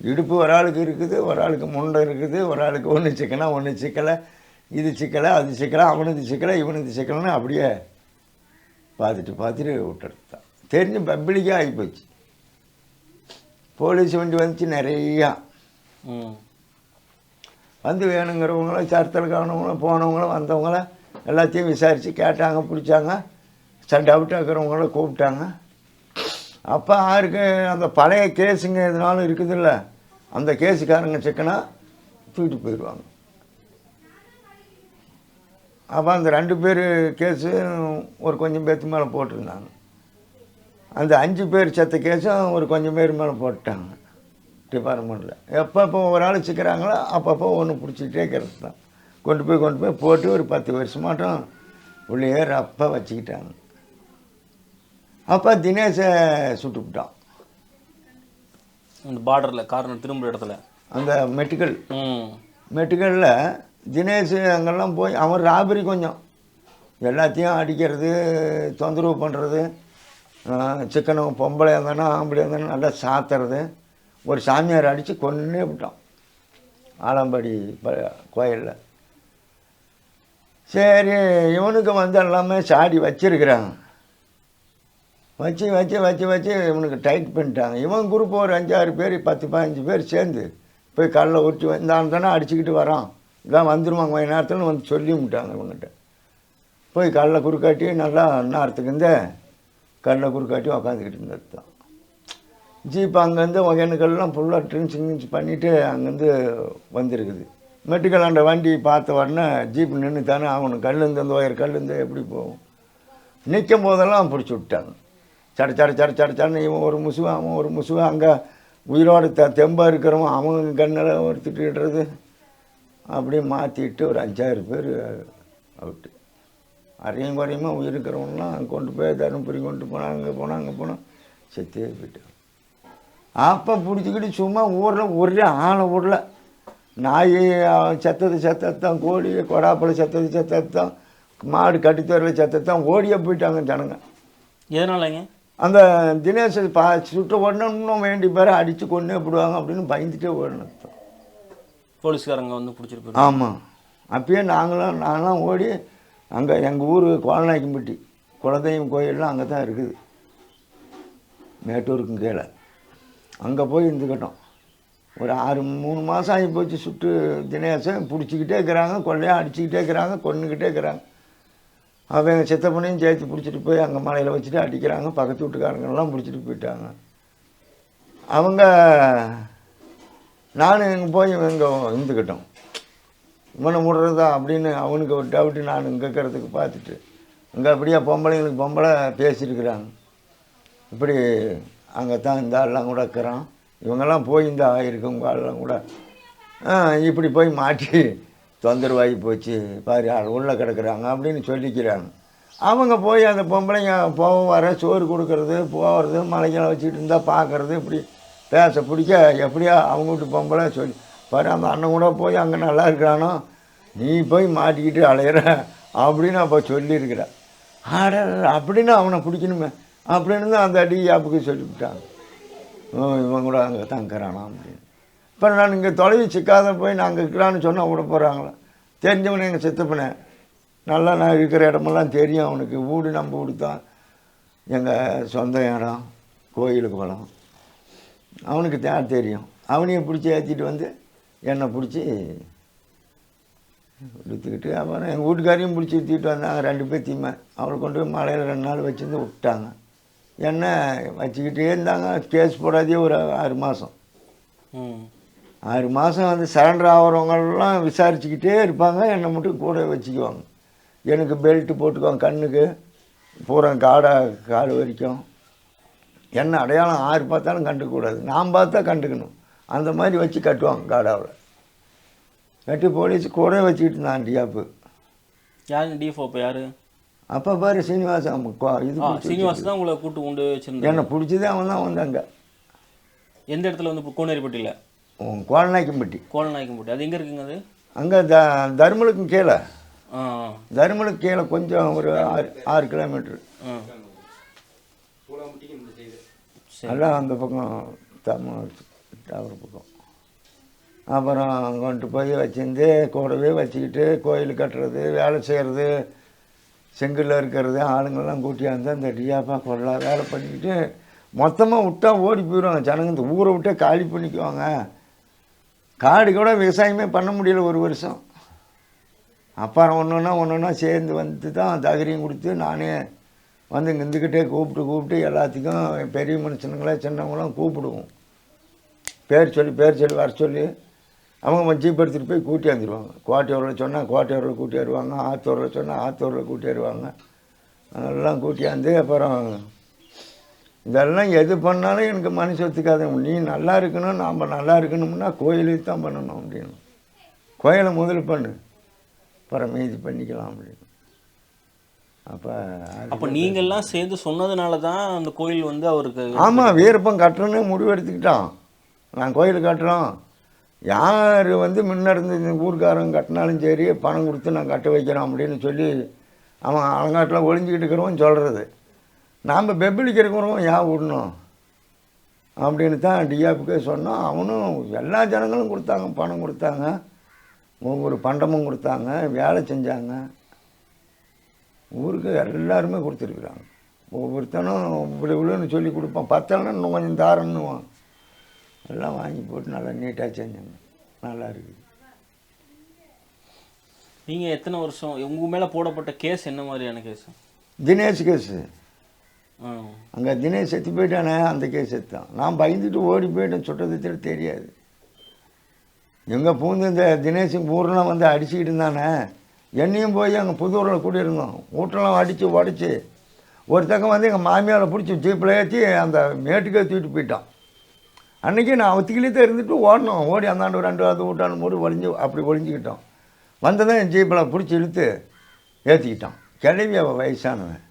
இடுப்பு ஒரு ஆளுக்கு இருக்குது ஒரு ஆளுக்கு முண்டை இருக்குது ஒரு ஆளுக்கு ஒன்று சிக்கனா ஒன்று சிக்கலை இது சிக்கலை அது சிக்கலை அவனுக்கு சிக்கலை இவனுக்கு சிக்கலைன்னு அப்படியே பார்த்துட்டு பார்த்துட்டு விட்டுறது தெரிஞ்சு பப்ளிக்காக ஆகிப்போச்சு போலீஸ் வண்டி வந்துச்சு நிறையா. வந்து வேணுங்கிறவங்களும் சரத்தில் காணவங்களும் போனவங்களும் வந்தவங்கள எல்லாத்தையும் விசாரித்து கேட்டாங்க பிடிச்சாங்க. சண்டை அவுட்டாக்கிறவங்கள கூப்பிட்டாங்க. அப்போ யாருக்கு அந்த பழைய கேஸுங்க எதுனாலும் இருக்குதுல்ல அந்த கேஸுக்காரங்க சிக்கனா தூக்கிட்டு போயிடுவாங்க. அப்போ அந்த ரெண்டு பேர் கேஸு ஒரு கொஞ்சம் பேர்த்து மேலே போட்டிருந்தாங்க. அந்த அஞ்சு பேர் செத்த கேஸும் ஒரு கொஞ்சம் பேர் மேலே போட்டாங்க டிபார்ட்மெண்ட்டில் எப்பப்போ ஒரு ஆள் சிக்கிறாங்களோ அப்பப்போ ஒன்று பிடிச்சிக்கிட்டே இருக்கிறது தான் கொண்டு போய் கொண்டு போய் போட்டு ஒரு பத்து வருஷமாட்டம் உள்ளே ரப்பா வச்சுக்கிட்டாங்க. அப்போ தினேஷை சுட்டுவிட்டான் இந்த பார்டரில் கார்னர் திரும்புற இடத்துல. அந்த மெட்டிக்கல். ம். மெட்டுகளில் தினேஷ் அங்கெல்லாம் போய் அவன் ராபரி கொஞ்சம். எல்லாத்தையும் அடிக்கிறது தொந்தரவு பண்ணுறது சிக்கனும் பொம்பளை இருந்தானா ஆம்பளை இருந்தானா நல்லா சாத்துறது. ஒரு சாமியார் அடித்து கொன்னே விட்டான். ஆலம்பாடி ப கோயிலில். சரி இவனுக்கு வந்து எல்லாமே சாடி வச்சிருக்கிறாங்க வச்சு வச்சு வச்சு வச்சு இவனுக்கு டைட் பண்ணிட்டாங்க. இவன் குரூப் ஒரு அஞ்சாறு பேர் பத்து பதினஞ்சு பேர் சேர்ந்து போய் கடலை உரிச்சு வந்தான் தானே அடிச்சுக்கிட்டு வரான். இதான் வந்துருவாங்க கொஞ்ச நேரத்தில் வந்து சொல்லி விட்டாங்க இவங்ககிட்ட போய் கடலை குறுக்காட்டி நல்லா நேரத்துக்கு இருந்த கடலை குறுக்காட்டி உக்காந்துக்கிட்டு இருந்தது தான். ஜீப் அங்கேருந்து ஒகேனுக்கள்லாம் ஃபுல்லாக ட்ரின்ஸ் கிங்ஸ் பண்ணிவிட்டு அங்கேருந்து வந்திருக்குது. மெட்டுக்கலாண்ட வண்டி பார்த்த உடனே ஜீப் நின்று தானே ஆகணும். கல்லுந்து அந்த ஒயர் கல்லுந்து எப்படி போகும்? நிற்கும் போதெல்லாம் பிடிச்சி விட்டாங்க. சட சட சட சட சடன்னு இவன் ஒரு முசுவன் அவன் ஒரு முசுவன் அங்கே உயிரோடு த தெம்பாக இருக்கிறவன் அவன் கண்ணில் ஒருத்திட்டுறது அப்படியே மாற்றிட்டு ஒரு அஞ்சாயிரம் பேர் அவுட்டு அரையும் குறையுமா உயிர் இருக்கிறவங்களாம் கொண்டு போய் தருமபுரி கொண்டு போனால் அங்கே போனால் அங்கே போனால் செத்தே போயிட்டான் அப்போ பிடிச்சிக்கிட்டு சும்மா ஊரில் ஒரே ஆளை விடல. நாய் அவன் செத்தது செத்தத்தான் கோழி கொடாப்பழம் செத்தது செத்தத்தான் மாடு கட்டித்தரில் செத்தத்தான் ஓடியே போயிட்டாங்க ஜனங்க எதனாலங்க? அந்த தினேஷ் பா சுட்ட உடனே இன்னும் வேண்டி பேரை அடித்து கொண்டே போடுவாங்க அப்படின்னு பயந்துட்டே ஓடணும் போலீஸ்காரங்க வந்து பிடிச்சிட்டு போயிரு ஆமாம் அப்பயே நாங்களாம் நாங்களாம் ஓடி அங்கே எங்கள் ஊர் கோலநாயக்கம்பட்டி குலதெய்வம் கோயிலெலாம் அங்கே தான் இருக்குது. மேட்டூருக்கும் கீழே. அங்கே போய் இருந்துக்கிட்டோம். ஒரு ஆறு மூணு மாதம் ஆகி போச்சு சுட்டு தினேசன் பிடிச்சிக்கிட்டே இருக்கிறாங்க கொள்ளையாக அடிச்சுக்கிட்டே இருக்கிறாங்க கொன்னுக்கிட்டே இருக்கிறாங்க. அவன் எங்கள் சித்தப்பனையும் சேர்த்து பிடிச்சிட்டு போய் அங்கே மலையில் வச்சுட்டு அடிக்கிறாங்க பக்கத்து வீட்டுக்காரங்கெல்லாம் பிடிச்சிட்டு போயிட்டாங்க. அவங்க நானும் இங்கே போய் இங்கே இருந்துக்கிட்டோம். இவனை முடுறதா அப்படின்னு அவனுக்கு ஒரு டவுட்டு நான் இங்கே இருக்கிறதுக்கு பார்த்துட்டு இங்கே அப்படியே பொம்பளைங்களுக்கு பொம்பளை பேசியிருக்கிறாங்க. இப்படி அங்கே தான் இந்த ஆள்லாம் கூட இருக்கிறான். இவங்கெல்லாம் போய் இந்த ஆயிருக்கு உங்கள் ஆள்லாம் கூட. இப்படி போய் மாட்டி தொந்தரவாகி போச்சு. பாரு உள்ளே கிடக்குறாங்க அப்படின்னு சொல்லிக்கிறாங்க. அவங்க போய் அந்த பொம்பளைங்க போக வர சோறு கொடுக்கறது போகிறது மலைகளை வச்சுக்கிட்டு இருந்தால் பார்க்கறது இப்படி பேச பிடிக்க எப்படியா அவங்க வீட்டு பொம்பளை சொல்லி பாரு அந்த அண்ணன் கூட போய் அங்கே நல்லா இருக்கிறானோ நீ போய் மாட்டிக்கிட்டு அலையிற அப்படின்னு அப்போ சொல்லியிருக்கிற. ஆட அப்படின்னு அவனை பிடிக்கணுமே அப்படின்னு தான் அந்த அடி யாப்புக்கு சொல்லிவிட்டாங்க. ஓ, இவன் கூட அங்கே தங்குறானா அப்படின்னு. இப்போ நான் இங்கே தொலைவி சிக்காத போய் நான் அங்கே இருக்கிறான்னு சொன்னால் விட போகிறாங்களா தெரிஞ்சவனே எங்கள் சித்தப்பனே. நல்லா நான் இருக்கிற இடமெல்லாம் தெரியும் அவனுக்கு. வீடு நம்ம வீடு தான். எங்கள் சொந்த இடம் கோயிலுக்கு வளம் அவனுக்கு தான் தெரியும். அவனையும் பிடிச்சி ஏற்றிட்டு வந்து என்னை பிடிச்சி இழுத்துக்கிட்டு அப்புறம் எங்கள் வீட்டுக்காரையும் பிடிச்சி இழுத்துக்கிட்டு வந்தாங்க. ரெண்டு பேர்த்தையுமே அவளை கொண்டு போய் மலையில் ரெண்டு நாள் வச்சுருந்து விட்டாங்க. என்ன வச்சுக்கிட்டே இருந்தாங்க. கேஸ் போடாதே ஒரு ஆறு மாதம் ஆறு மாதம் வந்து சரண்டர் ஆகிறவங்கெல்லாம் விசாரிச்சுக்கிட்டே இருப்பாங்க என்னை மட்டும் கூட வச்சுக்குவாங்க. எனக்கு பெல்ட்டு போட்டுக்குவாங்க கண்ணுக்கு பூரா காடை காடு வரைக்கும். என்ன அடையாளம் ஆறு பார்த்தாலும் கண்டுக்கக்கூடாது. நான் பார்த்தா கண்டுக்கணும். அந்த மாதிரி வச்சு கட்டுவாங்க காடாவில். கட்டி போலீஸ் கூட வச்சுக்கிட்டு இருந்தான் டியாப்பு. யாருங்க டிஎஃப்ஓ இப்போ யாரு? அப்போ பாரு சீனிவாசன் இது சீனிவாஸ் தான் உங்களை கூட்டு கொண்டு வச்சிருந்தேன் என்னை பிடிச்சதே அவன் தான் வந்தாங்க. எந்த இடத்துல வந்து கோனேரிப்பட்டியில்? கோலநாய்க்கம்பட்டி கோலநாயக்கம்பட்டி அது எங்கே இருக்குங்க அது அங்கே த தர்மலுக்கும் கீழே. தருமலுக்கு கீழே கொஞ்சம் ஒரு ஆறு ஆறு கிலோமீட்டர் ஆ. எல்லாம் அந்த பக்கம் தமிழ் டவர் பக்கம். அப்புறம் கொண்டு போய் வச்சிருந்து கூடவே வச்சுக்கிட்டு கோயில் கட்டுறது வேலை செய்கிறது செங்கல்ல இருக்கிறது ஆளுங்கள்லாம் கூட்டியாந்து அந்த டியாப்பா கொள்ளா வேலை பண்ணிக்கிட்டு மொத்தமாக விட்டா ஓடி போயிடுவாங்க. ஜனங்க இந்த ஊரை விட்டா காலி பண்ணிக்குவாங்க. காடு கூட விவசாயமே பண்ண முடியல ஒரு வருஷம். அப்புறம் ஒன்று ஒன்றா ஒன்று ஒன்றா சேர்ந்து வந்து தான் தகரியம் கொடுத்து நானே வந்து இங்கே கூப்பிட்டு கூப்பிட்டு எல்லாத்துக்கும் பெரிய மனுஷனுங்களே சின்னவங்களாம் கூப்பிடுவோம். பேர் சொல்லி பேர் சொல்லி வர சொல்லி அவங்க ஜீப் எடுத்துகிட்டு போய் கூட்டி வந்துடுவாங்க கோட்டையூரில் சொன்னால் கோட்டையூரில் கூட்டி வருவாங்க ஆத்தூரில் சொன்னால் ஆத்தூரில் கூட்டி வருவாங்க. அதெல்லாம் கூட்டியாந்து அப்புறம் இதெல்லாம் எது பண்ணாலும் எனக்கு மனசு ஒத்துக்காது. நீ நல்லா இருக்கணும் நாம் நல்லா இருக்கணும்னா கோயிலுக்கு தான் பண்ணணும் அப்படின்னு. கோயிலை முதல் பண்ணு. அப்புறம் மீதி பண்ணிக்கலாம் அப்படின்னு. அப்போ அப்போ நீங்கள்லாம் சேர்ந்து சொன்னதுனால தான் அந்த கோயில் வந்து அவருக்கு ஆமாம் வீரப்பன் கட்டுறேன்னு முடிவு எடுத்துக்கிட்டான். நான் கோயில் கட்டுறோம். யார் வந்து முன்ன இருந்து இந்த ஊர்க்காரங்க கட்டினாலும் சரி பணம் கொடுத்து நான் கட்ட வைக்கிறோம் அப்படின்னு சொல்லி அவன் அலங்காட்டில் ஒளிஞ்சிக்கிட்டு இருக்கிறவன் சொல்கிறது நாம் பெப்பிளிக்கிறவங்க ஏன் விடணும்? அப்படின்னு தான் டிஆப்புக்கே சொன்னோம் அவனும் எல்லா ஜனங்களும் கொடுத்தாங்க பணம் கொடுத்தாங்க. ஒவ்வொரு பண்டமும் கொடுத்தாங்க வேலை செஞ்சாங்க. ஊருக்கு எல்லாருமே கொடுத்துருக்குறாங்க. ஒவ்வொருத்தனும் இப்படி இவ்வளோன்னு சொல்லி கொடுப்பான். பத்தலைன்னா இன்னும் கொஞ்சம் தாரன்னுவான் எல்லாம் வாங்கி போட்டு நல்லா நீட்டாக செஞ்சாங்க. நல்லா இருக்குது. நீங்கள் எத்தனை வருஷம் உங்கள் மேலே போடப்பட்ட கேஸ் என்ன மாதிரியான கேஸ் தினேஷ் கேஸு அங்கே தினேஷ் செத்து போயிட்டானே அந்த கேஸ் செத்தான். நான் பயந்துட்டு ஓடி போயிட்டேன் சுட்டது தெரியாது. எங்கே பூந்து இந்த தினேஷும் பூர்ணம் வந்து அடிச்சுக்கிட்டு இருந்தானே என்னையும் போய் அங்கே புதூரில் கூட்டியிருந்தோம் வீட்டெல்லாம் அடித்து உடச்சி. ஒருத்தங்க வந்து எங்கள் மாமியாரை பிடிச்சி ஜீப்பில் ஏற்றி அந்த மேட்டுக்கே தூக்கிட்டு போயிட்டான். அன்றைக்கி நான் அவத்துக்கிலே தான் இருந்துட்டு ஓடணும். ஓடி அந்தாண்டு ரெண்டு அது ஊட்டாண்டு மூடி ஒளிஞ்சு அப்படி ஒளிஞ்சிக்கிட்டோம். வந்ததான் என் ஜீப்பில் பிடிச்சி இழுத்து ஏற்றிக்கிட்டான் கிளவி அவள் வயசானவன்.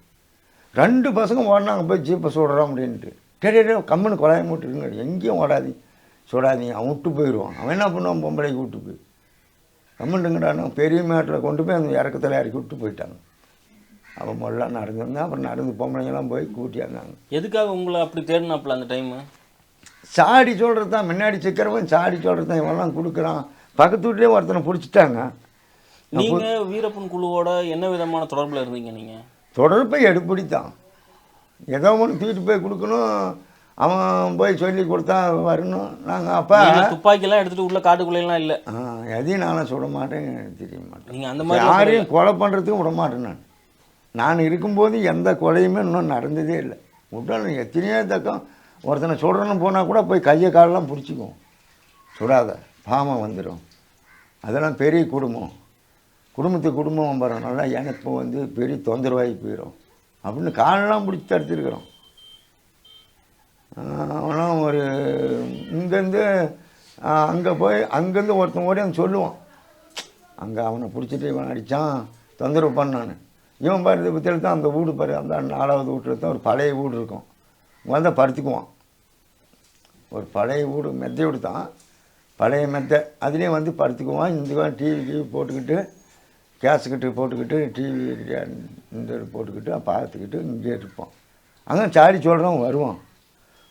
ரெண்டு பசங்க ஓடினாங்க போய் ஜீப்பை சுடுறோம் அப்படின்ட்டு. டே கம்முன்னு கொலையை மூட்டுருங்க எங்கேயும் ஓடாதி. சுடாதீங்க அவன் விட்டு போயிடுவான். அவன் என்ன பண்ணுவான் பொம்பளைக்கு விட்டு போய். கம்முண்டுங்கடான்னு பெரிய மேட்டில் கொண்டு போய் அந்த இறக்கத்தில் இறக்கி விட்டு போயிட்டாங்க. அவன் முதல்ல நடந்திருந்தான் அப்புறம் நடந்து பொம்பளைங்கெல்லாம் போய் கூட்டியாந்தாங்க எதுக்காக உங்களை அப்படி தேடினாப்புல அந்த டைமு சாடி சொல்கிறது தான் முன்னாடி சிக்கிறவன் சாடி சொல்கிறது தான் இவன்லாம் கொடுக்குறான். பக்கத்து வீட்லேயே ஒருத்தனை பிடிச்சிட்டாங்க. நீங்கள் வீரப்பன் குழுவோட என்ன விதமான தொடர்பில் இருந்தீங்க நீங்கள் தொடர்பை எடுப்படி தான் ஏதோ ஒன்று தூக்கிட்டு போய் கொடுக்கணும். அவன் போய் சொல்லி கொடுத்தா வரணும். நாங்கள் அப்போ துப்பாக்கியெல்லாம் எடுத்துகிட்டு உள்ள காட்டுக்குள்ளேலாம் இல்லை. ஆ, எதையும் நானும் சுட மாட்டேன் தெரிய மாட்டேன். நீங்கள் அந்த மாதிரி யாரையும் கொலை பண்ணுறதுக்கும் விட மாட்டேன் நான். நான் இருக்கும்போது எந்த கொலையுமே இன்னும் நடந்ததே இல்லை. உடனே எத்தனையோ தக்கம். ஒருத்தனை சுடணும்னு போனால் கூட போய் கையை காலெல்லாம் பிடிச்சிக்குவோம் சுடாத பாவம் வந்துடும் அதெல்லாம் பெரிய குடும்பம். குடும்பத்து குடும்பம் வரனால எனக்கு வந்து பெரிய தொந்தரவாகி போயிடும். அப்படின்னு காலெல்லாம் பிடிச்சி தடுத்துருக்குறோம். அவனும் ஒரு இங்கேருந்து அங்கே போய் அங்கேருந்து ஒருத்தன் ஓடி அவன் சொல்லுவான். அங்கே அவனை பிடிச்சிட்டு இவன் அடித்தான் தொந்தரவு பண்ணான்னு. இவன் பாரு பற்றியில் தான் அந்த வீடு பாரு அந்த நாலாவது வீட்டில் தான் ஒரு பழைய வீடு இருக்கும். வந்தால் படுத்துக்குவான். ஒரு பழைய வீடு மெத்தை வீடு தான். பழைய மெத்தை. அதுலேயும் வந்து படுத்துக்குவான். இந்த டிவி டிவி போட்டுக்கிட்டு கேஸுக்கிட்டு போட்டுக்கிட்டு டிவி இந்த போட்டுக்கிட்டு பார்த்துக்கிட்டு இங்கே இருப்போம் அங்கே சாடி சொல்கிறவன் வருவோம்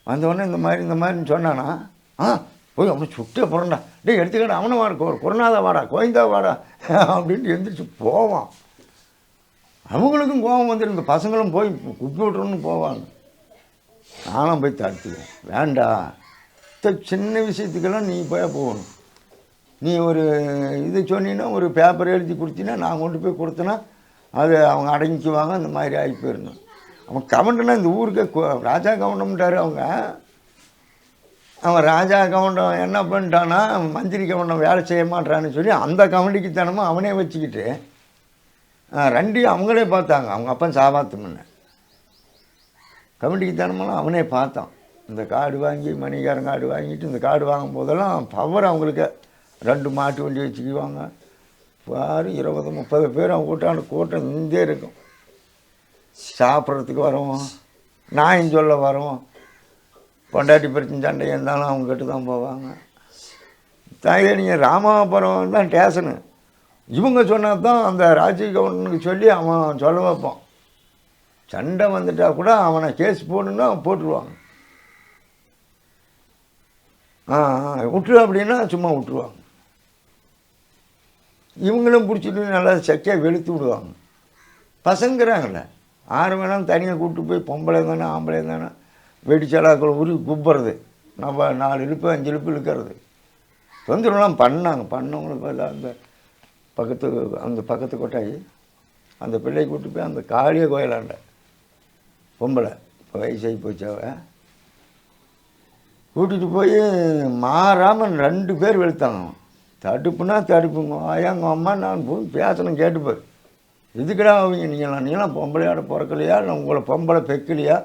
வந்தவொடனே இந்த மாதிரி இந்த மாதிரின்னு சொன்னானா ஆ போய் அவனை சுட்டே போகிறேன்டா டேய் எடுத்துக்கிட்ட அவனை வாடா கொ குருநாதா வாடா கோயந்தா வாடா அப்படின்ட்டு எந்திரிச்சு போவான். அவங்களுக்கும் கோபம் வந்துடும். இந்த பசங்களும் போய் குப்பி போவாங்க. நானும் போய் தடுத்துக்குவேன். வேண்டாம் இந்த சின்ன விஷயத்துக்கெல்லாம் நீ போய் போகணும். நீ ஒரு இது சொன்னீங்கன்னா ஒரு பேப்பர் எழுதி கொடுத்தீங்கன்னா நான் கொண்டு போய் கொடுத்தேன்னா அது அவங்க அடங்கிக்குவாங்க அந்த மாதிரி ஆகி போயிடணும். அவன் கவுண்டனா இந்த ஊருக்கு ராஜா கவுண்டம்ட்டார் அவங்க. அவன் ராஜா கவுண்டம் என்ன பண்ணிட்டான்னா மந்திரி கவுண்டம் வேலை செய்ய மாட்டான்னு சொல்லி அந்த கவுண்டிக்கு தனமும் அவனே வச்சுக்கிட்டு ரெண்டையும் அவங்களே பார்த்தாங்க. அவங்க அப்பன் சாபாத்து முன்ன. கமிட்டிக்கு தனமெல்லாம் அவனே பார்த்தான். இந்த காடு வாங்கி மணிகாரன் காடு வாங்கிட்டு இந்த காடு வாங்கும் போதெல்லாம் பவர் அவங்களுக்கு. ரெண்டு மாட்டு வண்டி வச்சுக்குவாங்க. பாரு இருபது முப்பது பேர் அவங்க கூட்டாண்டு கூட்டம் இங்கே இருக்கும். சாப்பிட்றதுக்கு வருவோம் நாயும் சொல்ல வருவோம் பொண்டாட்டி பிரச்சனை சண்டை இருந்தாலும் அவங்ககிட்ட தான் போவாங்க. தாயே நீங்கள் ராமாபுரம் தான் ஸ்டேஷனு. இவங்க சொன்னால் தான் அந்த ராஜீவ் கவுண்டனுக்கு சொல்லி அவன் சொல்ல வைப்பான். சண்டை வந்துட்டால் கூட அவனை கேஸ் போடணுன்னா போட்டுருவாங்க. ஆ ஆ, விட்டுரு அப்படின்னா சும்மா விட்டுருவாங்க. இவங்களும் பிடிச்சிட்டு நல்லா செக்கையாக வெளுத்து விடுவாங்க. பசங்கிறாங்கள ஆறு வேணாலும் தனியாக கூப்பிட்டு போய் பொம்பளை தானே ஆம்பளை தானே வெடிச்சலாக்கள் உருவி குப்புறது. நம்ம நாலு இழுப்பு அஞ்சு இழுப்பு இழுக்கிறது. தொந்தரவுலாம் பண்ணாங்க. பண்ணவங்களுக்கு அந்த பக்கத்து அந்த பக்கத்து கொட்டாயி அந்த பிள்ளை கூப்பிட்டு போய் அந்த காளிய கோயிலாண்ட. பொம்பளை. இப்போ வயசாகி போச்சாவ கூட்டிகிட்டு போய் மாறாமல் ரெண்டு பேர் வெளுத்தாங்க தடுப்புனா தடுப்புங்க. ஆயாங்க அம்மா நான் போய் பேசணும் கேட்டுப்பார் இதுக்கடா அவங்க நீங்களாம் நீங்களாம் பொம்பளையோட பிறக்கலையா? இல்லை உங்களை பொம்பளை பெக்கலையா?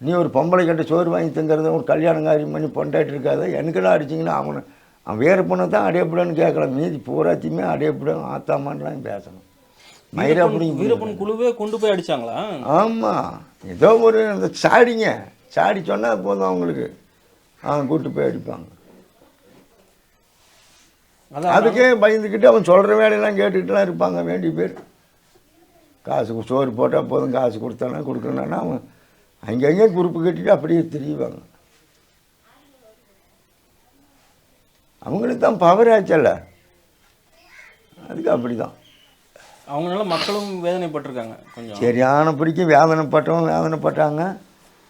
நீ ஒரு பொம்பளை கிட்ட சோறு வாங்கி திங்கிறத ஒரு கல்யாணம் காரியம் பண்ணி பொண்டாட்டி இருக்காத? எனக்கெல்லாம் அடிச்சிங்கன்னா அவனை அவன் வேறு பொண்ணை தான் அடையப்படான்னு கேட்கலாம். மீதி பூராத்தையுமே அடையப்படும் ஆத்தாமான்லாம் பேசணும். மயிரா வீரப்பன் குழுவே கொண்டு போய் அடிச்சாங்களா? ஆமாம் ஏதோ ஒரு அந்த சாடிங்க. சாடி சொன்னால் போதும் அவங்களுக்கு. அவன் கூட்டு போய் அடிப்பாங்க. அதுக்கே பயந்துக்கிட்டு அவன் சொல்கிற வேலையெல்லாம் கேட்டுக்கிட்டுலாம் இருப்பாங்க வேண்டிய பேர். காசு சோறு போட்டால் போதும் காசு கொடுத்தானா கொடுக்கலனா அவன் அங்கங்கே குறுப்பு கட்டிட்டு அப்படியே திரியுவாங்க அவங்களுக்கு தான் பவர் ஆச்சல்ல. அதுக்கு அப்படி தான் அவங்களால மக்களும் வேதனைப்பட்டிருக்காங்க கொஞ்சம். சரியான பிடிக்கும் வேதனைப்பட்டவங்க வேதனைப்பட்டாங்க.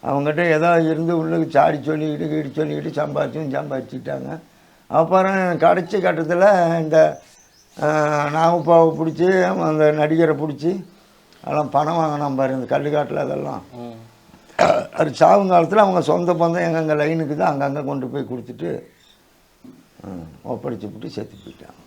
அவங்ககிட்ட ஏதோ இருந்து உள்ளுக்கு சாடி சொல்லிக்கிட்டு கீடி சொல்லிக்கிட்டு சம்பாதிச்சும் சம்பாதிச்சுட்டாங்க அப்புறம் கடைசி கட்டத்தில் இந்த நாகப்பாவை பிடிச்சி அந்த நடிகரை பிடிச்சி அதெல்லாம் பணம் வாங்கினான் பாரு இந்த கல்லுக்காட்டில் அதெல்லாம். அது அது சாவுங்காலத்தில் அவங்க சொந்த பந்தம் எங்கெங்கே லைனுக்கு தான் அங்கங்கே கொண்டு போய் கொடுத்துட்டு ஒப்படைச்சு விட்டு செத்து போயிட்டாங்க.